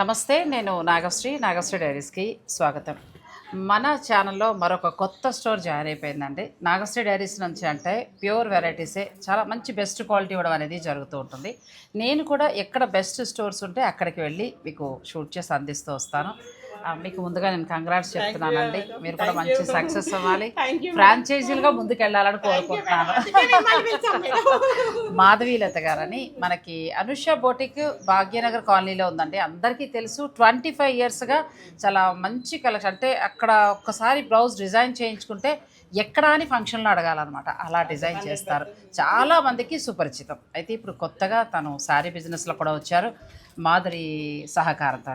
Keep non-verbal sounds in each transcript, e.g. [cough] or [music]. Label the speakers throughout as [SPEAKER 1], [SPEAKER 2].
[SPEAKER 1] నమస్తే నేను నాగశ్రీ నాగశ్రీ డైరీస్కి స్వాగతం. మన ఛానల్లో మరొక కొత్త స్టోర్ జాయిన్ అయిపోయిందండి. నాగశ్రీ డైరీస్ నుంచి అంటే ప్యూర్ వెరైటీసే చాలా మంచి బెస్ట్ క్వాలిటీ ఇవ్వడం అనేది జరుగుతూ ఉంటుంది. నేను కూడా ఎక్కడ బెస్ట్ స్టోర్స్ ఉంటే అక్కడికి వెళ్ళి మీకు షూట్ చేసి అందిస్తూ వస్తాను. మీకు ముందుగా నేను కంగ్రాట్స్ చెప్తున్నానండి. మీరు కూడా మంచి సక్సెస్ అవ్వాలి. ఫ్రాంచైజీలుగా ముందుకు వెళ్ళాలని కోరుకుంటున్నాను. [laughs] [laughs] మాధవీలత గారని మనకి అనుష బోటిక్ భాగ్యనగర్ కాలనీలో ఉందండి. అందరికీ తెలుసు ట్వంటీ ఫైవ్ ఇయర్స్గా చాలా మంచి కలెక్షన్. అంటే అక్కడ ఒక్కసారి బ్లౌజ్ డిజైన్ చేయించుకుంటే ఎక్కడ అని ఫంక్షన్లో అడగాలన్నమాట. అలా డిజైన్ చేస్తారు. చాలా మందికి సుపరిచితం. అయితే ఇప్పుడు కొత్తగా తను శారీ బిజినెస్లో కూడా వచ్చారు. మాధురి సహకారంతో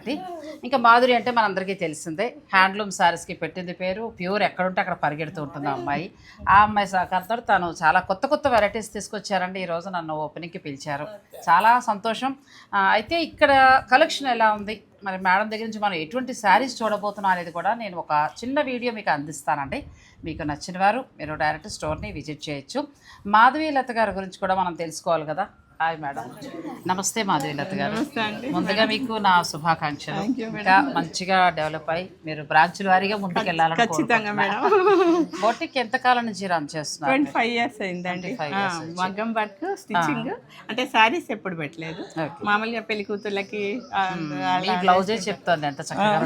[SPEAKER 1] ఇంకా మాధురి అంటే మనందరికీ తెలిసిందే. హ్యాండ్లూమ్ శారీస్కి పెట్టింది పేరు. ప్యూర్ ఎక్కడుంటే అక్కడ పరిగెడుతూ ఉంటుంది ఆ అమ్మాయి. ఆ అమ్మాయి సహకారంతో తను చాలా కొత్త కొత్త వెరైటీస్ తీసుకొచ్చారండి. ఈరోజు నన్ను ఓపెనింగ్కి పిలిచారు. చాలా సంతోషం. అయితే ఇక్కడ కలెక్షన్ ఎలా ఉంది? మరి మేడం దగ్గర నుంచి మనం ఎటువంటి శారీస్ చూడబోతున్నాం అనేది కూడా నేను ఒక చిన్న వీడియో మీకు అందిస్తానండి. మీకు నచ్చిన వారు మీరు డైరెక్ట్ స్టోర్ని విజిట్ చేయొచ్చు. మాధవీ లత గారి గురించి కూడా మనం తెలుసుకోవాలి కదా. హాయ్ మేడం నమస్తే మాధవి లత గారు ముందుగా మీకు నా శుభాకాంక్షలు. ఇంకా మంచిగా డెవలప్ అయ్యి మీరు బ్రాంచుల వారీగా ముందుకు వెళ్ళాలని
[SPEAKER 2] ఖచ్చితంగా మేడం
[SPEAKER 1] బోటిక్ ఎంతకాలం నుంచి రన్ చేస్తున్నారు?
[SPEAKER 2] ట్వంటీ ఫైవ్ ఇయర్స్ అయిందండి మగ్గం వర్క్ స్టిచ్చింగ్ అంటే శారీస్ ఎప్పుడు పెట్టలేదు. మామూలుగా పెళ్ళి కూతుర్లకి
[SPEAKER 1] మీ బ్లౌజే చెప్తోంది ఎంత చక్కగా.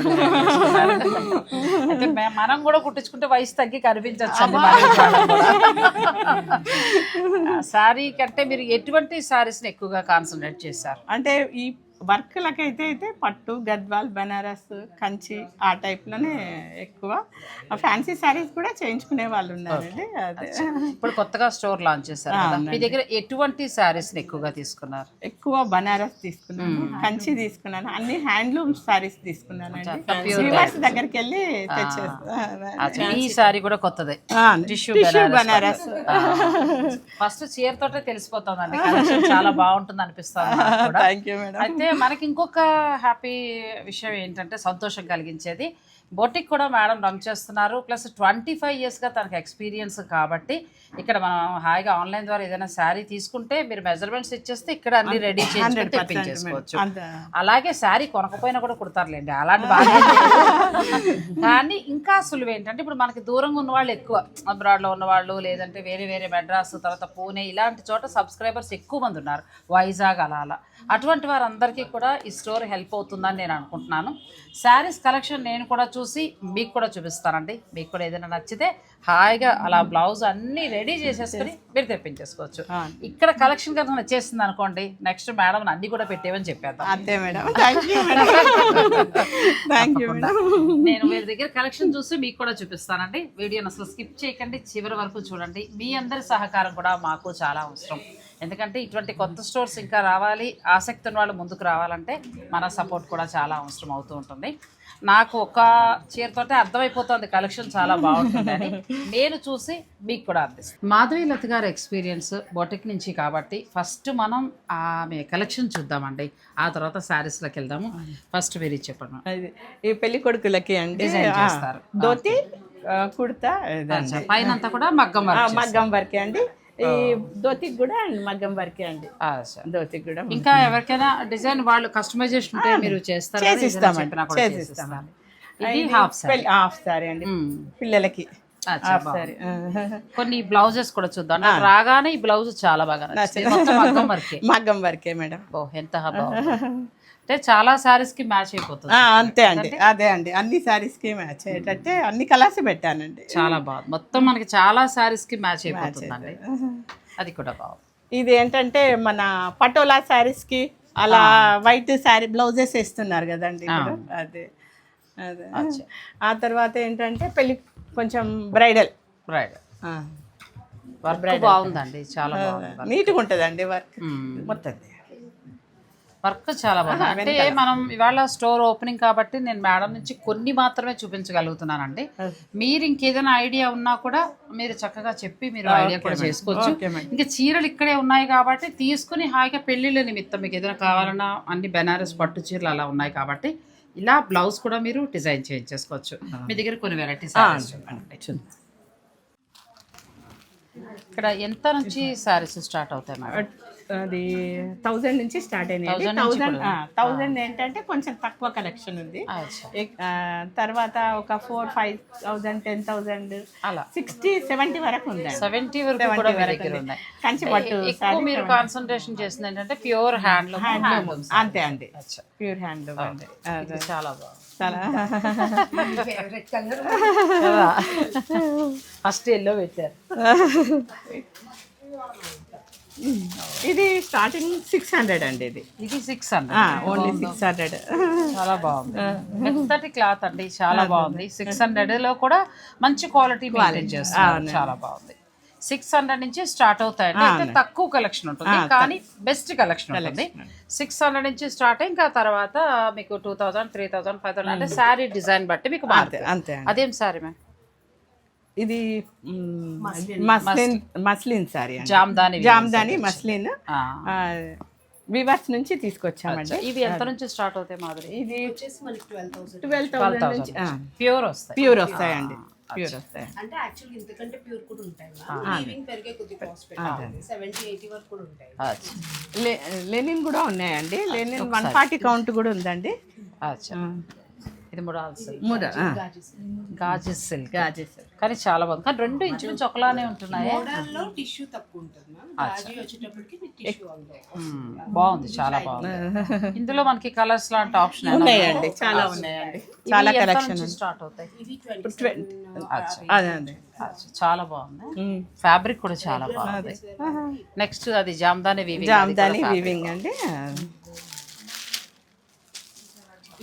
[SPEAKER 1] అయితే మనం కూడా కుట్టించుకుంటే వయసు తగ్గి కనిపించచ్చు సారీ కంటే మీరు ఎటువంటి సారీస్ ఎక్కువగా కాన్సన్ట్రేట్ చేశారు.
[SPEAKER 2] అంటే ఈ వర్క్లకైతే అయితే పట్టు గద్వాల్ బనారస్ కంచి ఆ type లోనే ఎక్కువ ఫ్యాన్సీ శారీస్ కూడా చేయించుకునే వాళ్ళు ఉన్నారండి. అదే.
[SPEAKER 1] ఇప్పుడు కొత్తగా స్టోర్ లాంచ్ చేశారు కదా. మీ దగ్గర ఎటువంటి సారీస్ ఎక్కువగా తీసుకున్నారు?
[SPEAKER 2] ఎక్కువ బనారస్ తీసుకున్నాను కంచి తీసుకున్నాను అన్ని హ్యాండ్లూమ్ శారీస్ తీసుకున్నానండి వీవర్స్ దగ్గరికి వెళ్ళి తెచ్చేస్తాను
[SPEAKER 1] అచ్చా, ఈ సారీ కూడా కొత్తదే. టిష్యూ
[SPEAKER 2] బనారస్
[SPEAKER 1] ఫస్ట్ చీర తోటే తెలిసిపోతుందండి కలెక్షన్ చాలా బాగుంటుంది అనిపిస్తుంది నాకు [laughs] కూడా.
[SPEAKER 2] థ్యాంక్ యూ మేడం
[SPEAKER 1] అయితే మనకి ఇంకొక హ్యాపీ విషయం ఏంటంటే సంతోషం కలిగించేది. బొటిక్ కూడా మేడం రన్ చేస్తున్నారు. ప్లస్ ట్వంటీ ఫైవ్ ఇయర్స్గా తనకి ఎక్స్పీరియన్స్ కాబట్టి ఇక్కడ మనం హాయిగా ఆన్లైన్ ద్వారా ఏదైనా శారీ తీసుకుంటే మీరు మెజర్మెంట్స్ ఇచ్చేస్తే ఇక్కడ అన్ని రెడీ చేసి తెప్పించేసుకోవచ్చు అలాగే శారీ కొనకపోయినా కూడా కుడతారులేండి. అలాంటి బాగా కానీ ఇంకా సులువు ఏంటంటే ఇప్పుడు మనకి దూరంగా ఉన్న వాళ్ళు ఎక్కువ. అబ్రాడ్లో ఉన్న వాళ్ళు లేదంటే వేరే వేరే మెడ్రాస్ తర్వాత పూణే ఇలాంటి చోట సబ్స్క్రైబర్స్ ఎక్కువ మంది ఉన్నారు. వైజాగ్ అలా అలా. అటువంటి వారందరికీ కూడా ఈ స్టోర్ హెల్ప్ అవుతుందని నేను అనుకుంటున్నాను. శారీస్ కలెక్షన్ నేను కూడా చూసి మీకు కూడా చూపిస్తానండి. మీకు కూడా ఏదైనా నచ్చితే హాయిగా అలా బ్లౌజ్ అన్నీ రెడీ చేసేసుకొని మీరు తెప్పించేసుకోవచ్చు. ఇక్కడ కలెక్షన్ కనుక నచ్చేసింది అనుకోండి నెక్స్ట్ మేడం అన్ని కూడా పెట్టేవని చెప్పేద్దాం.
[SPEAKER 2] అంతే మేడం.
[SPEAKER 1] నేను వీరి దగ్గర కలెక్షన్ చూసి మీకు కూడా చూపిస్తానండి. వీడియోని అసలు స్కిప్ చేయకండి చివరి వరకు చూడండి. మీ అందరి సహకారం కూడా మాకు చాలా అవసరం. ఎందుకంటే ఇటువంటి కొత్త స్టోర్స్ ఇంకా రావాలి ఆసక్తి ఉన్న వాళ్ళు ముందుకు రావాలంటే మన సపోర్ట్ కూడా చాలా అవసరం అవుతూ ఉంటుంది. నాకు ఒక చీరతోటే అర్థమైపోతుంది కలెక్షన్ చాలా బాగుంటుందని నేను చూసి మీకు కూడా అందిస్తాను. మాధవి లత గారి ఎక్స్పీరియన్స్ బొటిక్ నుంచి కాబట్టి ఫస్ట్ మనం ఆమె కలెక్షన్ చూద్దామండి. ఆ తర్వాత శారీస్లోకి వెళ్దాము. ఫస్ట్ మీరు చెప్పండి
[SPEAKER 2] ఈ పెళ్ళి కొడుకులకి అండి.
[SPEAKER 1] చేస్తారు.
[SPEAKER 2] ధోతి కుర్తా.
[SPEAKER 1] పైన కూడా మగ్గం
[SPEAKER 2] మగ్గం వర్కే అండి. ఈ ధోతికి కూడా మగ్గం వర్కే అండి. ధోతికి కూడా
[SPEAKER 1] ఇంకా ఎవరికైనా డిజైన్ వాళ్ళు కస్టమైజేషన్ ఉంటే మీరు చేస్తారు?
[SPEAKER 2] చేసిస్తామండి.
[SPEAKER 1] చెప్పినా కూడా
[SPEAKER 2] చేసిస్తామండి.
[SPEAKER 1] ఇది హాఫ్ సారీ.
[SPEAKER 2] హాఫ్ సారీ అండి. పిల్లలకి. Half sorry.
[SPEAKER 1] కొన్ని బ్లౌజెస్ కూడా చూద్దాం. రాగానే ఈ బ్లౌజ్ చాలా బాగా నచ్చింది. మొత్తం మగ్గం వర్కే.
[SPEAKER 2] మగ్గం వర్కే మేడం.
[SPEAKER 1] ఓ ఎంత బాగుంది. అంటే చాలా సారీస్కి మ్యాచ్ అయిపోతుంది.
[SPEAKER 2] అంతే అండి. అదే అండి. అన్ని సారీస్కి మ్యాచ్ అయ్యేటట్టే అన్ని కలర్స్ పెట్టానండి.
[SPEAKER 1] చాలా బాగుంది. మొత్తం మనకి చాలా సారీస్కి మ్యాచ్ అయిపోతుందండి. అది కూడా బాగుంది.
[SPEAKER 2] ఇది ఏంటంటే మన పటోలా శారీస్కి అలా వైట్ శారీ బ్లౌజెస్ వేస్తున్నారు కదండి అదే. అదే. ఆ తర్వాత ఏంటంటే పెళ్ళి కొంచెం బ్రైడల్
[SPEAKER 1] రైట్ వర్క్ బాగుందండి. చాలా బాగుంది.
[SPEAKER 2] నీట్గా ఉంటుందండి వర్క్. మొత్తం.
[SPEAKER 1] వర్క్ చాలా బాగుంది. అంటే మనం ఇవాళ స్టోర్ ఓపెనింగ్ కాబట్టి నేను మేడం నుంచి కొన్ని మాత్రమే చూపించగలుగుతున్నానండి. మీరు ఇంకేదైనా ఐడియా ఉన్నా కూడా మీరు చక్కగా చెప్పి మీరు ఐడియా కూడా చేసుకోవచ్చు ఇంకా చీరలు ఇక్కడే ఉన్నాయి కాబట్టి తీసుకుని హాయిగా పెళ్ళిళ్ళ నిమిత్తం మీకు ఏదైనా కావాలన్నా అన్ని బెనారస్ పట్టు చీరలు అలా ఉన్నాయి కాబట్టి ఇలా బ్లౌజ్ కూడా మీరు డిజైన్ చేయించేసుకోవచ్చు. మీ దగ్గర కొన్ని వెరైటీస్ ఇక్కడ ఎంత నుంచి శారీస్ స్టార్ట్ అవుతాయి మేడం?
[SPEAKER 2] అది థౌజండ్ నుంచి స్టార్ట్ అయినాయి థౌజండ్ థౌజండ్ ఏంటంటే కొంచెం తక్కువ కలెక్షన్ ఉంది. తర్వాత ఒక four five thousand ten thousand
[SPEAKER 1] అలా.
[SPEAKER 2] సిక్స్టీ సెవెంటీ వరకు ఉందండి.
[SPEAKER 1] సెవెంటీ వరకు
[SPEAKER 2] 70
[SPEAKER 1] కూడా మీ
[SPEAKER 2] వరకు
[SPEAKER 1] దగ్గర
[SPEAKER 2] ఉంది.
[SPEAKER 1] ఉన్నాయి.
[SPEAKER 2] కంచి పట్టు
[SPEAKER 1] ఎక్కువ మీరు కాన్సన్ట్రేషన్ చేసింది ఏంటంటే ప్యూర్ హ్యాండ్లూమ్ హ్యాండ్లూమ్
[SPEAKER 2] అంతే అండి.
[SPEAKER 1] అచ్చా.
[SPEAKER 2] ప్యూర్ హ్యాండ్లూమ్ అండి.
[SPEAKER 1] చాలా బాగుంది. ఫస్ట్ ఎల్లో [laughs] [laughs] పెట్టారు. [laughs]
[SPEAKER 2] ఇది స్టార్టింగ్ సిక్స్ హండ్రెడ్ అండి ఇది.
[SPEAKER 1] ఇది six hundred
[SPEAKER 2] only six hundred
[SPEAKER 1] చాలా బాగుంది. మెత్తటి క్లాత్ అండి చాలా బాగుంది. సిక్స్ హండ్రెడ్లో కూడా మంచి క్వాలిటీ మెయింటైన్ చేస్తున్నారు చాలా బాగుంది. సిక్స్ హండ్రెడ్ నుంచి స్టార్ట్ అవుతాయండి. అయితే తక్కువ కలెక్షన్ ఉంటుంది కానీ బెస్ట్ కలెక్షన్ ఉంటుంది. సిక్స్ హండ్రెడ్ నుంచి స్టార్ట్ ఇంకా తర్వాత మీకు two thousand three thousand five thousand అంటే శారీ డిజైన్ బట్టి మీకు
[SPEAKER 2] అంతే
[SPEAKER 1] అదేం శారీ మ్యామ్
[SPEAKER 2] ఇది muslin. Muslin sari
[SPEAKER 1] jamdani
[SPEAKER 2] jamdani muslin.
[SPEAKER 1] ఆ.
[SPEAKER 2] వివర్స్ నుంచి తీసుకొచ్చామండి.
[SPEAKER 1] ఇవి ఎంత నుంచి స్టార్ట్ అవుతాయి మాధురి?
[SPEAKER 2] ఇది ట్వెల్వ్ థౌసండ్. నుంచి
[SPEAKER 1] ప్యూర్ వస్తాయి.
[SPEAKER 2] ప్యూర్ వస్తాయండి. ప్యూర్ వస్తాయి.
[SPEAKER 3] అంటే యాక్చువల్లీ ఇంతకంటే ప్యూర్ కూడా ఉంటాయి వీవింగ్ పెరిగే కొద్ది కాస్ట్ పెట్టాలి సెవెంటీ ఎయిటీ వరకు కూడా ఉంటాయి.
[SPEAKER 2] లెనిన్ కూడా ఉన్నాయండి. లెనిన్ వన్ ఫార్టీ కౌంట్ కూడా ఉందండి.
[SPEAKER 1] అచ్చా. ఇది ముడాల్ సిల్క్.
[SPEAKER 2] మూడు
[SPEAKER 1] గాజెస్ సిల్క్.
[SPEAKER 2] గాజెస్
[SPEAKER 1] కానీ చాలా బాగుంది. కానీ రెండు ఇంచుమించు ఒకలానే ఉంటున్నాయి?
[SPEAKER 3] టిష్యూ తక్కువ ఉంటుంది గాజీ
[SPEAKER 1] బాగుంది. చాలా బాగుంది. ఇందులో మనకి కలర్స్ లాంటి ఆప్షన్
[SPEAKER 2] ఉన్నాయండి. చాలా ఉన్నాయండి. చాలా కలెక్షన్
[SPEAKER 1] స్టార్ట్ అవుతాయి?
[SPEAKER 2] అదే
[SPEAKER 1] చాలా బాగుంది. ఫ్యాబ్రిక్ కూడా చాలా బాగుంది. నెక్స్ట్ అది జామ్దాని వీవింగ్
[SPEAKER 2] జామ్దాని వీవింగ్ అండి.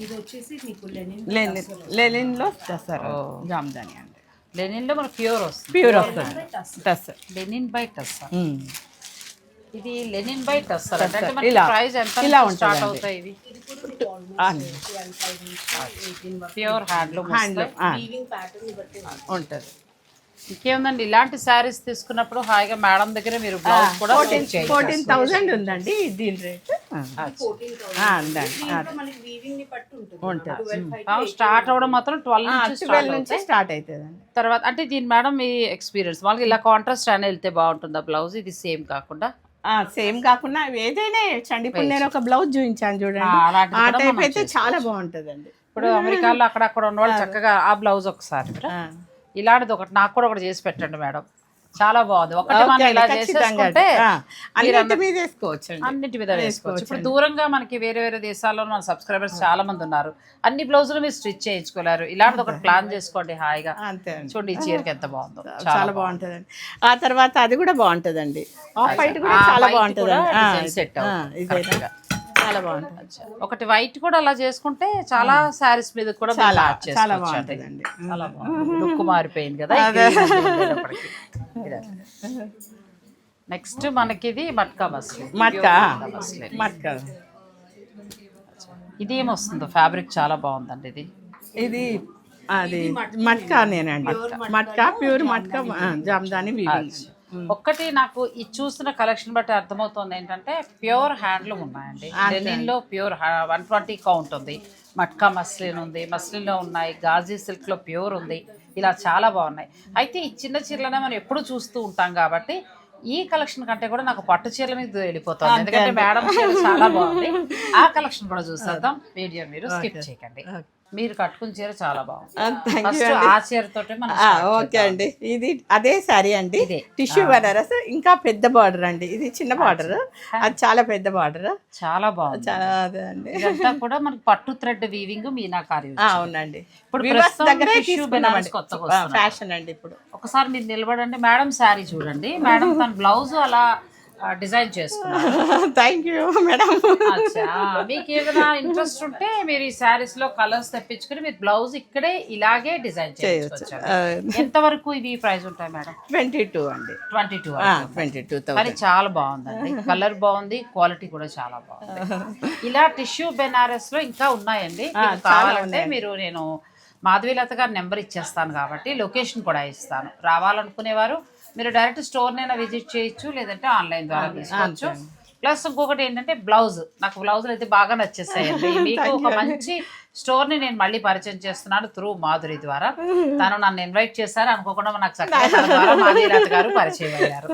[SPEAKER 3] ఇది వచ్చేసి మీకు లెనిన్
[SPEAKER 2] లెనిన్ లెనిన్లో వస్తారు జామ్దాని అండి.
[SPEAKER 1] లెనిన్లో మనకి ప్యూర్ వస్తుంది.
[SPEAKER 2] ప్యూర్ వస్తుంది. టస్
[SPEAKER 1] లెనిన్ బై టస్సర్ ఇది లెనిన్ బై టస్సర్ అంటే
[SPEAKER 2] ఇలా.
[SPEAKER 1] ప్రైస్ ఎంత
[SPEAKER 2] ఇలా
[SPEAKER 1] స్టార్ట్. అవుతాయి ఇవి?
[SPEAKER 3] ఇది
[SPEAKER 1] ప్యూర్ హ్యాండ్లూమ్
[SPEAKER 2] హ్యాండ్లూమ్ ఉంటుంది.
[SPEAKER 1] ఇంకేముందండి? ఇలాంటి శారీస్ తీసుకున్నప్పుడు హాయిగా మేడం దగ్గర మీరు బ్లౌజ్ కూడా
[SPEAKER 2] ఫోర్టీన్ థౌజండ్ ఉందండి దీని రేట్.
[SPEAKER 1] స్టార్ట్ అవడం మాత్రం ట్వెల్వ్ నుంచి స్టార్ట్
[SPEAKER 2] ట్వెల్వ్ నుంచి స్టార్ట్ అవుతుందండి.
[SPEAKER 1] తర్వాత అంటే దీని మేడం మీ ఎక్స్పీరియన్స్ వాళ్ళకి ఇలా కాంట్రాస్ట్ అని వెళ్తే బాగుంటుందా బ్లౌజ్? ఇది సేమ్ కాకుండా?
[SPEAKER 2] సేమ్ కాకుండా ఏదైనా చండి ఇప్పుడు నేను ఒక బ్లౌజ్ చూపించాను చూడండి.
[SPEAKER 1] ఆ,
[SPEAKER 2] టైప్ అయితే చాలా బాగుంటుందండి.
[SPEAKER 1] ఇప్పుడు అమెరికాలో అక్కడక్కడ ఉన్న వాళ్ళు చక్కగా ఆ బ్లౌజ్ ఒకసారి
[SPEAKER 2] ఆ.
[SPEAKER 1] ఇలాంటిది ఒకటి నాకు కూడా ఒకటి చేసి పెట్టండి మేడం. చాలా బాగుంది. ఒకటి మనం ఇలా చేసేసుకుంటే
[SPEAKER 2] అన్నిటి మీద వేసుకోవచ్చండి.
[SPEAKER 1] అన్నిటి మీద వేసుకోవచ్చు. ఇప్పుడు దూరంగా మనకి వేరే వేరే దేశాల్లో మన సబ్స్క్రైబర్స్ చాలా మంది ఉన్నారు. అన్ని బ్లౌజులు మీరు స్టిచ్ చేయించుకోలేరు. ఇలాంటిది ఒకటి ప్లాన్ చేసుకోండి హాయిగా. చూడండి ఈ చీరకి ఎంత బాగుందో.
[SPEAKER 2] చాలా బాగుంటుందండి. ఆ తర్వాత అది కూడా బాగుంటుందండి. ఆఫ్ వైట్ కూడా చాలా
[SPEAKER 1] white
[SPEAKER 2] బాగుంటుందండి. చాలా బాగుంటుంది.
[SPEAKER 1] ఒకటి వైట్ కూడా అలా చేసుకుంటే చాలా శారీస్ మీద కూడా
[SPEAKER 2] చాలా చాలా. బాగుంటుందండి.
[SPEAKER 1] చాలా బాగుంది లుక్ మారిపోయింది కదా నెక్స్ట్ మనకి ఇది. మట్కా మస్లిన్
[SPEAKER 2] మట్కా. మట్కా
[SPEAKER 1] ఇది ఏమొస్తుందో? ఫ్యాబ్రిక్ చాలా బాగుందండి ఇది.
[SPEAKER 2] ఇది అది మట్కా. నేనండి మట్కా. ప్యూర్ మట్కా జామ్దాని వీవింగ్
[SPEAKER 1] ఒక్కటి నాకు ఈ చూస్తున్న కలెక్షన్ బట్టి అర్థమవుతుంది ఏంటంటే ప్యూర్ హ్యాండ్లూమ్ ఉన్నాయండి. లెనిన్లో ప్యూర్ వన్ ట్వంటీ కౌంట్ ఉంది. మట్కా మస్లిన్ ఉంది మస్లిన్లో ఉన్నాయి గాజీ సిల్క్లో ప్యూర్ ఉంది. ఇలా చాలా బాగున్నాయి. అయితే ఈ చిన్న చీరలనే మనం ఎప్పుడు చూస్తూ ఉంటాం కాబట్టి ఈ కలెక్షన్ కంటే కూడా నాకు పట్టు చీరల మీద వెళ్ళిపోతుంది. ఎందుకంటే మేడం చీర చాలా బాగుంది. ఆ [laughs] కలెక్షన్ కూడా చూసేద్దాం. వీడియో మీరు స్కిప్ చేయకండి. మీరు కట్టుకున్న చీర చాలా బాగుంది.
[SPEAKER 2] ఓకే అండి. ఇది అదే సారీ అండి. టిష్యూ బనారస్. ఇంకా పెద్ద బార్డర్ అండి. ఇది చిన్న బార్డర్. అది చాలా పెద్ద బార్డర్.
[SPEAKER 1] చాలా బాగుంది.
[SPEAKER 2] చాలా అదే అండి.
[SPEAKER 1] ఇదంతా కూడా మనకి పట్టు థ్రెడ్ వీవింగ్ మీనాకారి
[SPEAKER 2] అవునండి.
[SPEAKER 1] ఇప్పుడు
[SPEAKER 2] దగ్గరే. ఫ్యాషన్ అండి ఇప్పుడు.
[SPEAKER 1] ఒకసారి మీరు నిలబడండి. మేడం శారీ చూడండి. మేడం తన బ్లౌజ్ అలా డిజైన్ చేసుకున్నారు.
[SPEAKER 2] థ్యాంక్ యూ మేడం
[SPEAKER 1] మీకు ఏదైనా ఇంట్రెస్ట్ ఉంటే మీరు ఈ శారీస్లో కలర్స్ తెప్పించుకుని మీరు బ్లౌజ్ ఇక్కడే ఇలాగే డిజైన్ చేయొచ్చు. ఎంత వరకు ఇవి ప్రైస్ ఉంటాయి మేడం
[SPEAKER 2] ట్వంటీ టూ అండి
[SPEAKER 1] ట్వంటీ టూ
[SPEAKER 2] ట్వంటీ టూ
[SPEAKER 1] కానీ చాలా బాగుందండి. కలర్ బాగుంది క్వాలిటీ కూడా చాలా బాగుంది. ఇలా టిష్యూ బెనారస్లో ఇంకా ఉన్నాయండి. కావాలంటే మీరు నేను మాధవీలత గారి నెంబర్ ఇచ్చేస్తాను కాబట్టి లొకేషన్ కూడా ఇస్తాను. రావాలనుకునేవారు మీరు డైరెక్ట్ స్టోర్ నైనా విజిట్ చేయొచ్చు లేదంటే ఆన్లైన్ ద్వారా తీసుకోవచ్చు. ప్లస్ ఇంకొకటి ఏంటంటే బ్లౌజ్. నాకు బ్లౌజులు అయితే బాగా నచ్చేస్తాయండి [laughs] మీకు ఒక మంచి స్టోర్ని నేను మళ్ళీ పరిచయం చేస్తున్నాను త్రూ మాధురి ద్వారా. [laughs] తను నన్ను ఇన్వైట్ చేశారు. అనుకోకుండా నాకు [laughs] మాధురీలత గారు పరిచయం అయ్యారు.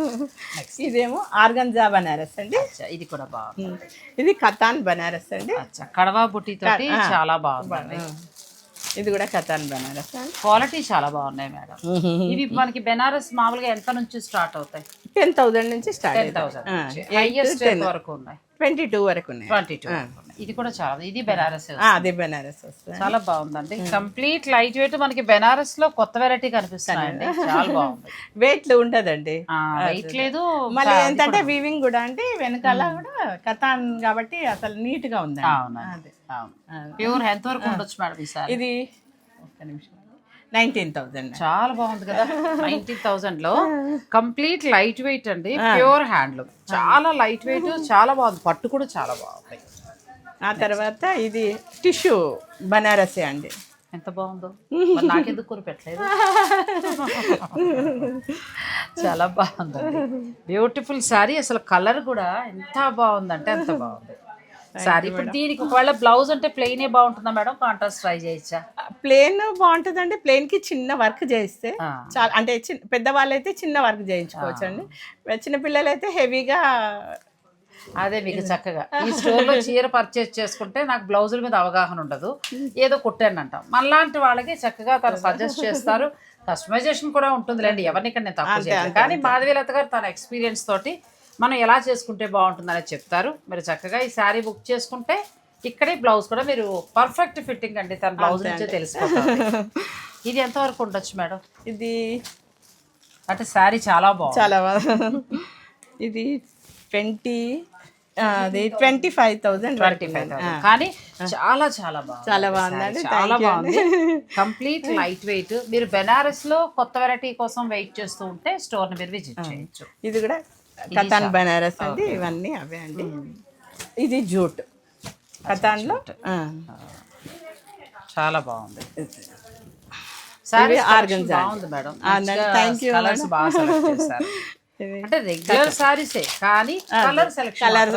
[SPEAKER 2] ఇదేమో ఆర్గంజా బనారస్ అండి.
[SPEAKER 1] ఇది కూడా బాగుంది.
[SPEAKER 2] ఇది కతాన్ బనారస్ అండి.
[SPEAKER 1] కడవా బుట్టి తోటి చాలా బాగుందండి.
[SPEAKER 2] ఇది కూడా కతాన్ బనారస్.
[SPEAKER 1] క్వాలిటీ చాలా బాగున్నాయి మేడం. ఇవి మనకి బెనారస్ మామూలుగా ఎంత నుంచి స్టార్ట్ అవుతాయి?
[SPEAKER 2] టెన్ థౌజండ్ నుంచి స్టార్ట్
[SPEAKER 1] టెన్ థౌసండ్ హైయెస్ట్ వరకు ఉన్నాయి.
[SPEAKER 2] ట్వంటీ టూ వరకు ఉన్నాయి.
[SPEAKER 1] ట్వంటీ టూ ఇది కూడా చాలా ఇది బెనారస్
[SPEAKER 2] అదే బనారస్ వస్తుంది.
[SPEAKER 1] చాలా బాగుందండి. కంప్లీట్ లైట్ వెయిట్ మనకి బెనారస్లో కొత్త వెరైటీ కనిపిస్తున్నాయండి. చాలా బాగుంది.
[SPEAKER 2] వెయిట్ ఉండదండి
[SPEAKER 1] వెయిట్ లేదు
[SPEAKER 2] మళ్ళీ ఏంటంటే వీవింగ్ కూడా అంటే వెనకాల కూడా కథాన్ కాబట్టి అసలు నీట్గా ఉంది
[SPEAKER 1] అవునండి. ప్యూర్ ఎంత వరకు ఉండొచ్చు మేడం ఈసారి
[SPEAKER 2] ఇది ఒక్క నిమిషం. Nineteen thousand.
[SPEAKER 1] చాలా బాగుంది కదా. నైన్టీన్ థౌసండ్లో కంప్లీట్ లైట్ వెయిట్ అండి ప్యూర్ హ్యాండ్లూమ్. చాలా లైట్ వెయిట్ చాలా బాగుంది. పట్టు కూడా చాలా బాగుంది.
[SPEAKER 2] ఆ తర్వాత ఇది టిష్యూ బనారసే అండి.
[SPEAKER 1] ఎంత బాగుందో. నాకెందుకు కొనిపెట్టలేదు చాలా బాగుందండి. బ్యూటిఫుల్ శారీ అసలు కలర్ కూడా ఎంత బాగుందంటే అంత బాగుంది. శారీ ఇప్పుడు దీనికి ఒకవేళ బ్లౌజ్ అంటే ప్లెయినే బాగుంటుందా మేడం కాంట్రాస్ట్ ట్రై చేయొచ్చా
[SPEAKER 2] ప్లేన్ బాగుంటుందండి. ప్లేన్కి చిన్న వర్క్ చేయిస్తే. చాలా. అంటే చిన్న పెద్దవాళ్ళు అయితే చిన్న వర్క్ చేయించుకోవచ్చు అండి చిన్న పిల్లలు అయితే హెవీగా
[SPEAKER 1] అదే మీకు చక్కగా. [laughs] ఈ స్టోర్లో చీర పర్చేస్ చేసుకుంటే నాకు బ్లౌజుల మీద అవగాహన ఉండదు. ఏదో కుట్టాను అంటాం మనలాంటి వాళ్ళకి చక్కగా తను సజెస్ట్ చేస్తారు. [laughs] కస్టమైజేషన్ కూడా ఉంటుందిలేండి. ఎవరిని ఇక్కడ నేను చేయను కానీ మాధవీలత గారు తన ఎక్స్పీరియన్స్ తోటి మనం ఎలా చేసుకుంటే బాగుంటుందని చెప్తారు. మీరు చక్కగా ఈ శారీ బుక్ చేసుకుంటే ఇక్కడే బ్లౌజ్ కూడా మీరు పర్ఫెక్ట్ ఫిట్టింగ్ అండి. తన బ్లౌజ్ నుంచే తెలిసిపోతుంది. [laughs] ఇది ఎంతవరకు ఉండొచ్చు మేడం?
[SPEAKER 2] ఇది
[SPEAKER 1] అంటే శారీ చాలా బాగుంది.
[SPEAKER 2] చాలా ఇది ట్వంటీ అది twenty five thousand
[SPEAKER 1] twenty five కానీ చాలా చాలా బాగుంది.
[SPEAKER 2] చాలా బాగుందండి.
[SPEAKER 1] Saree చాలా బాగుంది. Complete light weight. మీరు బెనారస్లో కొత్త వెరైటీ కోసం వెయిట్ చేస్తూ ఉంటే స్టోర్ని మీరు విజిట్ చేయొచ్చు.
[SPEAKER 2] ఇది కూడా కథాన్ బనారస్ అండి ఇవన్నీ అవే అండి. ఇది జూట్. కథాన్లో.
[SPEAKER 1] చాలా బాగుంది. సారీ
[SPEAKER 2] organza.
[SPEAKER 1] బాగుంది మేడం.
[SPEAKER 2] ఆ, thank you,
[SPEAKER 1] కలర్స్ బాగా సెలెక్ట్ చేశారు.
[SPEAKER 2] ఇది [laughs]
[SPEAKER 1] అంటే రెగ్యులర్ సారీసే కానీ కలర్ సెలెక్షన్
[SPEAKER 2] కలర్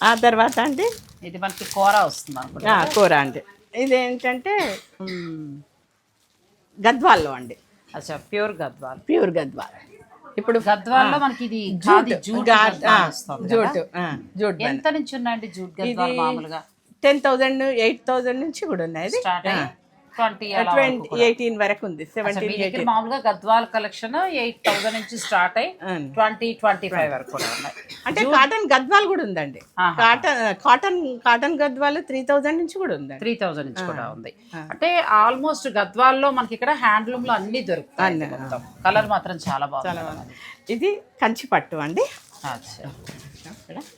[SPEAKER 2] ఆ. తర్వాత అండి?
[SPEAKER 1] ఇది మనకి కూర వస్తుంది అనుకుంటా.
[SPEAKER 2] కూర అండి. ఇదేంటంటే మ్, గద్వాల్లో అండి.
[SPEAKER 1] అచ్చా ప్యూర్ గద్వాల్.
[SPEAKER 2] ప్యూర్ గద్వాల్. ఇప్పుడు
[SPEAKER 1] గద్వాల్లో మనకి ఇది ఖాదీ జూట్
[SPEAKER 2] జూట్ జూట్
[SPEAKER 1] ఎంత నుంచి ఉన్నాయండి జూట్ గద్వాల్ మామూలుగా?
[SPEAKER 2] టెన్ థౌజండ్ ఎయిట్ థౌజండ్ నుంచి కూడా ఉన్నాయి.
[SPEAKER 1] స్టార్ట్ ట్వంటీ
[SPEAKER 2] ఎయిటీన్ వరకు ఉంది సెవెంటీన్
[SPEAKER 1] మామూలుగా గద్వాల్ కలెక్షన్ ఎయిట్ థౌసండ్ నుంచి స్టార్ట్ అయ్యి ట్వంటీ ట్వంటీ ఫైవ్ వరకు కూడా ఉన్నాయి.
[SPEAKER 2] అంటే కాటన్ గద్వాల్ కూడా ఉందండి. Cotton cotton cotton Gadwal three thousand నుంచి కూడా ఉందండి
[SPEAKER 1] త్రీ థౌసండ్ నుంచి కూడా ఉంది. అంటే ఆల్మోస్ట్ గద్వాల్లో మనకి ఇక్కడ హ్యాండ్లూమ్లో అన్ని దొరుకుతాయి కలర్ మాత్రం చాలా బాగుంది.
[SPEAKER 2] ఇది కంచి పట్టు అండి.
[SPEAKER 1] అచ్చా.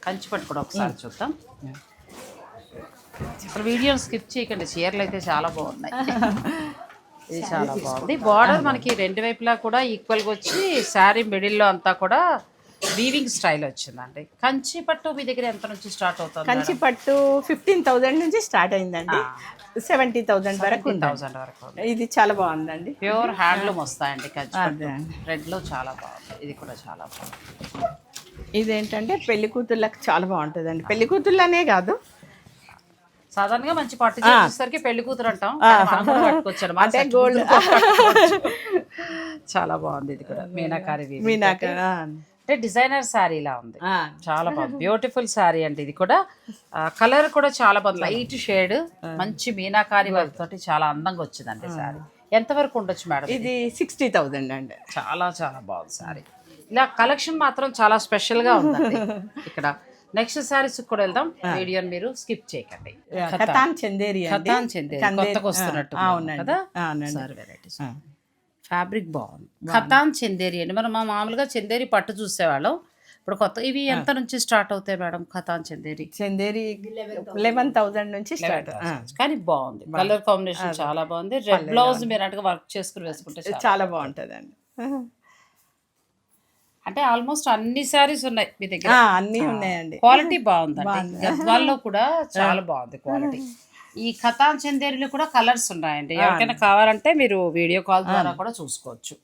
[SPEAKER 1] కంచిపట్టు కూడా ఒకసారి చూద్దాం. అసలు వీడియో స్కిప్ చేయకండి. చీరలు అయితే చాలా బాగున్నాయి. ఇది [laughs] చాలా బాగుంది. బార్డర్ మనకి రెండు వైపులా కూడా ఈక్వల్గా వచ్చి శారీ మిడిల్లో అంతా కూడా వీవింగ్ స్టైల్ వచ్చిందండి. కంచి పట్టు మీ దగ్గర ఎంత నుంచి స్టార్ట్ అవుతుంది
[SPEAKER 2] కంచి పట్టు ఫిఫ్టీన్ థౌజండ్ నుంచి స్టార్ట్ అయిందండి. సెవెంటీ థౌజండ్ వరకు
[SPEAKER 1] థౌసండ్ వరకు
[SPEAKER 2] ఇది చాలా బాగుందండి.
[SPEAKER 1] ప్యూర్ హ్యాండ్లూమ్ వస్తాయండి కంచి
[SPEAKER 2] అదే అండి.
[SPEAKER 1] రెడ్లో చాలా బాగుంది. ఇది కూడా చాలా బాగుంది.
[SPEAKER 2] ఇదేంటంటే పెళ్ళి కూతుర్లకు చాలా బాగుంటుందండి. పెళ్ళి కూతుర్లనే కాదు
[SPEAKER 1] సాధారణంగా మంచి పట్టు చేసేసరికి పెళ్ళి కూతురు అంటాం. మన
[SPEAKER 2] అంటే
[SPEAKER 1] కట్టుకోవచ్చు. [laughs] చాలా బాగుంది ఇది కూడా. మీనాకారి weaving
[SPEAKER 2] మీనాక
[SPEAKER 1] తోటి. అంటే డిజైనర్ శారీ లా ఉంది. చాలా బాగుంది. బ్యూటిఫుల్ శారీ అండి ఇది కూడా. కలర్ కూడా చాలా బాగుంది. లైట్ షేడ్ మంచి మీనాకారి వర్క్ తోటి చాలా అందంగా వచ్చిందండి శారీ. ఎంత వరకు ఉండొచ్చు మేడం ఇది?
[SPEAKER 2] సిక్స్టీ థౌజండ్ అండి.
[SPEAKER 1] చాలా చాలా బాగుంది శారీ. ఇలా కలెక్షన్ మాత్రం చాలా స్పెషల్గా ఉందండి. [laughs] ఇక్కడ నెక్స్ట్ శారీస్ కూడా వెళ్దాం. వీడియోని మీరు స్కిప్ చేయకండి.
[SPEAKER 2] కథాన్ చందేరి అండి.
[SPEAKER 1] కథాన్ చెందేది కొత్తగా వస్తున్నట్టు కదా? సార్ వెరైటీస్ ఫ్యాబ్రిక్ బాగుంది. ఖతాన్ చందేరి అండి. మనం మా మామూలుగా చందేరి పట్టు చూసేవాళ్ళం. ఇప్పుడు కొత్త ఇవి ఎంత నుంచి స్టార్ట్ అవుతాయి madam katan Chanderi?
[SPEAKER 2] Chanderi eleven thousand నుంచి స్టార్ట్.
[SPEAKER 1] కానీ బాగుంది. కలర్ కాంబినేషన్ చాలా బాగుంది. రెడ్ బ్లౌజ్ మీరు అంటే వర్క్ చేసుకుని వేసుకుంటే చాలా-
[SPEAKER 2] చాలా బాగుంటుందండి.
[SPEAKER 1] అంటే ఆల్మోస్ట్ అన్ని శారీస్ ఉన్నాయి మీ దగ్గర.
[SPEAKER 2] అన్నీ ఉన్నాయండి.
[SPEAKER 1] క్వాలిటీ బాగుందండి. గద్వాల్లో కూడా చాలా బాగుంది క్వాలిటీ. ఈ ఖతాన్ చందేరిలో కూడా కలర్స్ ఉన్నాయండి. ఎవరికైనా కావాలంటే మీరు వీడియో కాల్ ద్వారా కూడా చూసుకోవచ్చు.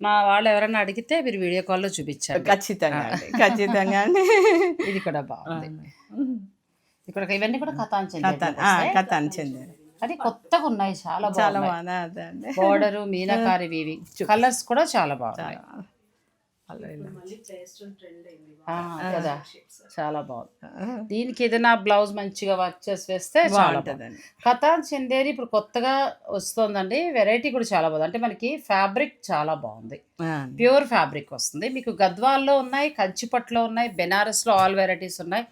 [SPEAKER 1] మా వాళ్ళు ఎవరైనా అడిగితే మీరు వీడియో కాల్లో చూపించారు
[SPEAKER 2] ఖచ్చితంగా ఖచ్చితంగా అండి.
[SPEAKER 1] ఇది కూడా బాగుంది. ఇక్కడ ఇవన్నీ కూడా
[SPEAKER 2] కథ ఆ, కథ చెందింది
[SPEAKER 1] అది కొత్తగా ఉన్నాయి చాలా
[SPEAKER 2] చాలా
[SPEAKER 1] బాగున్నాయి. బోర్డర్ మీనాకారి కలర్స్ కూడా చాలా బాగున్నాయి. కదా. చాలా బాగుంది. దీనికి ఏదైనా బ్లౌజ్ మంచిగా వర్క్ చేసి వేస్తే
[SPEAKER 2] బాగుంటుందండి.
[SPEAKER 1] కథాన్ చందేరి ఇప్పుడు కొత్తగా వస్తుందండి. వెరైటీ కూడా చాలా బాగుంది. అంటే మనకి ఫ్యాబ్రిక్ చాలా బాగుంది. ప్యూర్ ఫ్యాబ్రిక్ వస్తుంది. మీకు గద్వాల్లో ఉన్నాయి కంచిపట్లో ఉన్నాయి బెనారస్లో ఆల్ వెరైటీస్ ఉన్నాయి.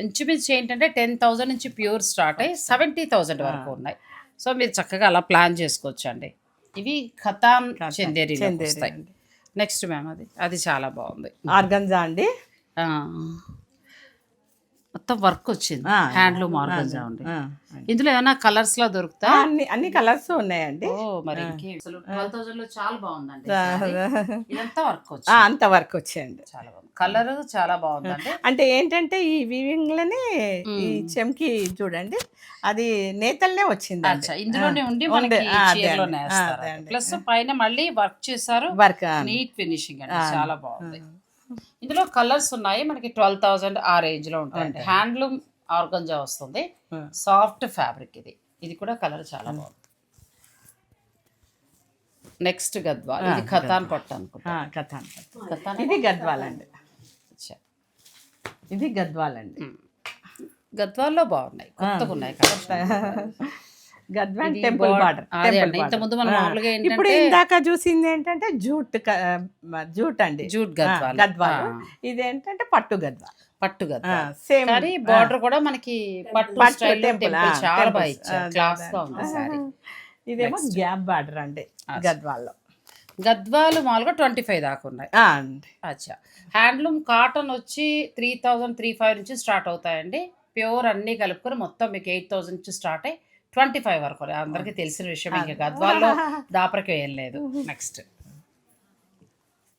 [SPEAKER 1] ఇంచుమించు ఏంటంటే టెన్ థౌజండ్ నుంచి ప్యూర్ స్టార్ట్ అయ్యి సెవెంటీ థౌజండ్ వరకు ఉన్నాయి. సో మీరు చక్కగా అలా ప్లాన్ చేసుకోవచ్చు అండి ఇవి ఖతాన్ చందేరి వస్తాయి. నెక్స్ట్ మ్యామ్ అది. అది చాలా బాగుంది.
[SPEAKER 2] ఆర్గంజా అండి?
[SPEAKER 1] మొత్తం వర్క్ వచ్చింది. హ్యాండ్లూమ్ ఆర్గన్జా ఉంది. ఇందులో ఏమైనా కలర్స్లో దొరుకుతా?
[SPEAKER 2] అన్ని అన్ని కలర్స్ ఉన్నాయండి.
[SPEAKER 1] ఓ మరి అసలు ట్వెల్వ్ థౌసండ్లో చాలా బాగుందండి. ఇదంతా వర్క్ వచ్చింది.
[SPEAKER 2] అంత వరకు వచ్చేయండి.
[SPEAKER 1] చాలా కలర్ చాలా బాగుందండి
[SPEAKER 2] అంటే ఏంటంటే ఈ వీవింగ్లోనే ఈ చెంకి చూడండి అది నేతల్నే వచ్చింది
[SPEAKER 1] ఇందులోనే ఉండి మనకి చీరలోనే వేస్తారు ప్లస్ పైన మళ్ళీ వర్క్ చేశారు.
[SPEAKER 2] వర్క్
[SPEAKER 1] నీట్ ఫినిషింగ్ అండి చాలా బాగుంది. ఇందులో కలర్స్ ఉన్నాయి మనకి ట్వెల్వ్ థౌసండ్ ఆ రేంజ్లో ఉంటాయండి హ్యాండ్లూమ్ ఆర్గంజా వస్తుంది సాఫ్ట్ ఫ్యాబ్రిక్ ఇది. ఇది కూడా కలర్ చాలా బాగుంది. నెక్స్ట్ గద్వాల్ ఇది ఖతాన్ పట్టు అనుకుంటా.
[SPEAKER 2] కథాన్ ఇది గద్వాల్ అండి. ఇది గద్వాల్ అండి.
[SPEAKER 1] గద్వాల్లో బాగున్నాయి కొత్తగా ఉన్నాయి
[SPEAKER 2] గద్వాల్ టెంపుల్. బార్డర్
[SPEAKER 1] అదే అండి ఇంత ముందు మనం మామూలుగా
[SPEAKER 2] ఇప్పుడు
[SPEAKER 1] ఏంటంటే
[SPEAKER 2] ఇందాక చూసింది ఏంటంటే జూట్ జూట్ అండి.
[SPEAKER 1] జూట్ గద్వాల్.
[SPEAKER 2] గద్వాల్. ఇది ఏంటంటే పట్టు గద్వాల్.
[SPEAKER 1] పట్టు గద్వాల్.
[SPEAKER 2] సేమ్
[SPEAKER 1] కానీ బార్డర్ కూడా మనకి పట్టు స్టైల్ టెంపుల్ చాలా బాగా. ఇచ్చారు. క్లాస్. గా ఉంది సారీ.
[SPEAKER 2] ఇదేమో గ్యాప్ బార్డర్ అండి గద్వాల్లో.
[SPEAKER 1] గద్వాలు మామూలుగా ట్వంటీ ఫైవ్ దాకా ఉన్నాయి.
[SPEAKER 2] అండి.
[SPEAKER 1] అచ్చా. హ్యాండ్లూమ్ కాటన్ వచ్చి త్రీ థౌజండ్ త్రీ ఫైవ్ నుంచి స్టార్ట్ అవుతాయండి. ప్యూర్ అన్నీ కలుపుకొని మొత్తం మీకు ఎయిట్ థౌజండ్ నుంచి స్టార్ట్ అయ్యి ట్వంటీ ఫైవ్ వరకు అందరికీ తెలిసిన విషయం ఇంకా గద్వాల్లో దాపరకి ఏం లేదు. నెక్స్ట్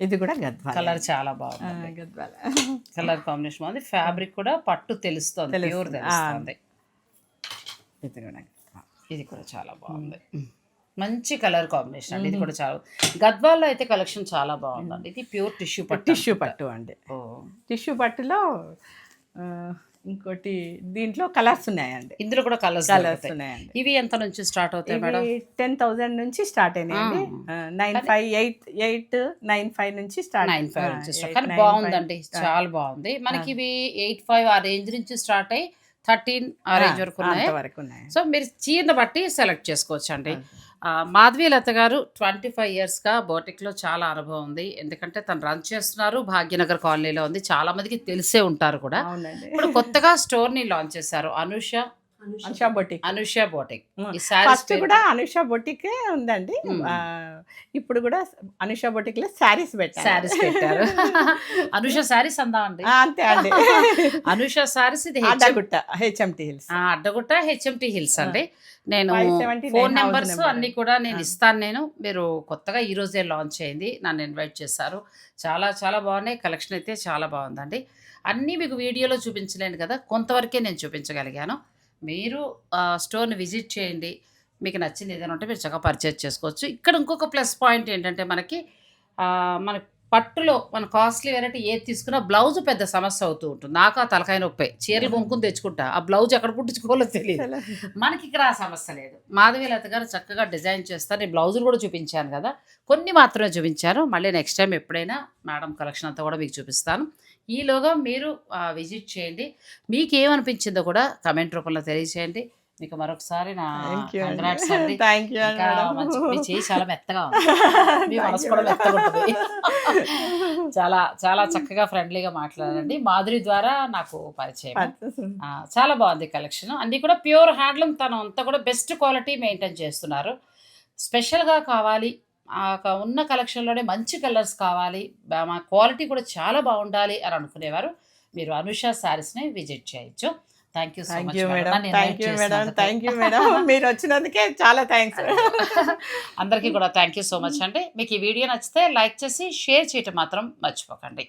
[SPEAKER 2] ఇది కూడా గద్వాల్.
[SPEAKER 1] కలర్ చాలా బాగుంది
[SPEAKER 2] గద్వాల్.
[SPEAKER 1] కలర్ కాంబినేషన్ బాగుంది. ఫ్యాబ్రిక్ కూడా పట్టు తెలుస్తుంది. ప్యూర్ తెలుస్తుంది.
[SPEAKER 2] ఇది కూడా గద్వాల్.
[SPEAKER 1] ఇది కూడా చాలా బాగుంది. మంచి కలర్ కాంబినేషన్ అండి. ఇది కూడా చాలా గద్వాల్లో అయితే కలెక్షన్ చాలా బాగుందండి. ఇది ప్యూర్ టిష్యూ పట్టు
[SPEAKER 2] టిష్యూ పట్టు అండి.
[SPEAKER 1] ఓ,
[SPEAKER 2] టిష్యూ పట్టులో ఇంకోటి దీంట్లో కలర్స్ ఉన్నాయండి.
[SPEAKER 1] ఇందులో కూడా కలర్స్
[SPEAKER 2] కలర్స్ ఉన్నాయండి.
[SPEAKER 1] ఇవి ఎంత నుంచి స్టార్ట్ అవుతాయి మేడం?
[SPEAKER 2] టెన్ థౌజండ్ నుంచి స్టార్ట్ అయినాయండి. Nine five eight eight nine five నుంచి స్టార్ట్.
[SPEAKER 1] నైన్ ఫైవ్ నుంచి స్టార్ట్. కానీ బాగుందండి. చాలా బాగుంది. మనకి ఇవి ఎయిట్ ఫైవ్ ఆ రేంజ్ నుంచి స్టార్ట్ అయ్యి థర్టీన్ ఆ రేంజ్ వరకు ఉన్నాయి? సో మీరు చీరను బట్టి సెలెక్ట్ చేసుకోవచ్చు అండి మాధవి లత గారు ట్వంటీ ఫైవ్ ఇయర్స్గా బోటిక్లో చాలా అనుభవం ఉంది. ఎందుకంటే తను రన్ చేస్తున్నారు భాగ్యనగర్ కాలనీలో ఉంది. చాలా మందికి తెలిసే ఉంటారు కూడా. ఇప్పుడు కొత్తగా స్టోర్ని లాంచ్ చేశారు. Anusha
[SPEAKER 2] Anusha boutique.
[SPEAKER 1] Anusha boutique.
[SPEAKER 2] First కూడా అనుషా బొటిక్ ఉందండి. ఇప్పుడు కూడా అనుషా బొటిక్లో శారీస్ పెట్టారు.
[SPEAKER 1] శారీస్ పెట్టారు. [laughs] అనుష శారీస్ అందా అండి?
[SPEAKER 2] ఆ, అంతే అండి. [laughs]
[SPEAKER 1] అనుష శారీస్ ఇది హెచ్
[SPEAKER 2] అడ్డగుట్ట హెచ్ఎంటి హిల్స్.
[SPEAKER 1] ఆ, అడ్డగుట్ట హెచ్ఎంటి హిల్స్ అండి. నేను
[SPEAKER 2] 579
[SPEAKER 1] ఫోన్ నెంబర్స్. అన్ని కూడా నేను ఇస్తాను నేను. మీరు కొత్తగా ఈ రోజే లాంచ్ అయింది. నన్ను ఇన్వైట్ చేశారు. చాలా చాలా బాగున్నాయి. కలెక్షన్ అయితే చాలా బాగుందండి. అన్నీ మీకు వీడియోలో చూపించలేను కదా. కొంతవరకే నేను చూపించగలిగాను. మీరు ఆ, స్టోర్ని విజిట్ చేయండి. మీకు నచ్చింది ఏదైనా ఉంటే మీరు చక్కగా పర్చేజ్ చేసుకోవచ్చు. ఇక్కడ ఇంకొక ప్లస్ పాయింట్ ఏంటంటే మనకి మన పట్టులో మన కాస్ట్లీ వెరైటీ ఏది తీసుకున్నా బ్లౌజ్ పెద్ద సమస్య అవుతూ ఉంటుంది. నాకు ఆ తలకాయ నొప్పి. చీరలు కొనుక్కుని తెచ్చుకుంటా. ఆ బ్లౌజ్ ఎక్కడ కుట్టించుకోవాలో తెలియదు. మనకి ఇక్కడ ఆ సమస్య లేదు. మాధవి లత గారు చక్కగా డిజైన్ చేస్తారు. నేను బ్లౌజులు కూడా చూపించాను కదా. కొన్ని మాత్రమే చూపించాను. మళ్ళీ నెక్స్ట్ టైం ఎప్పుడైనా మేడం కలెక్షన్ అంతా కూడా మీకు చూపిస్తాను. ఈలోగా మీరు విజిట్ చేయండి. మీకు ఏమనిపించిందో కూడా కమెంట్ రూపంలో తెలియజేయండి. మీకు మరొకసారి నా కంగ్రాట్స్ అండి. [laughs] మీ చేయి చాలా మెత్తగా ఉంది. [laughs] మీ మనసు కూడా మెత్తగా ఉంటుంది. [laughs] చాలా చాలా చక్కగా ఫ్రెండ్లీగా మాట్లాడారండి మాధురి ద్వారా నాకు పరిచయం. చాలా బాగుంది కలెక్షన్ అన్నీ కూడా ప్యూర్ హ్యాండ్లూమ్ తను అంతా కూడా బెస్ట్ క్వాలిటీ మెయింటైన్ చేస్తున్నారు. స్పెషల్గా కావాలి ఉన్న కలెక్షన్లోనే మంచి కలర్స్ కావాలి. మా క్వాలిటీ కూడా చాలా బాగుండాలి అని అనుకునేవారు. మీరు అనుష శారీస్ని విజిట్ చేయొచ్చు. Thank you
[SPEAKER 2] thank you madam thank you madam thank you madam మీరు వచ్చినందుకే చాలా థ్యాంక్స్ [laughs]
[SPEAKER 1] అందరికీ కూడా థ్యాంక్ యూ సో మచ్ అండి. మీకు ఈ వీడియో నచ్చితే లైక్ చేసి షేర్ చేయటం మాత్రం మర్చిపోకండి.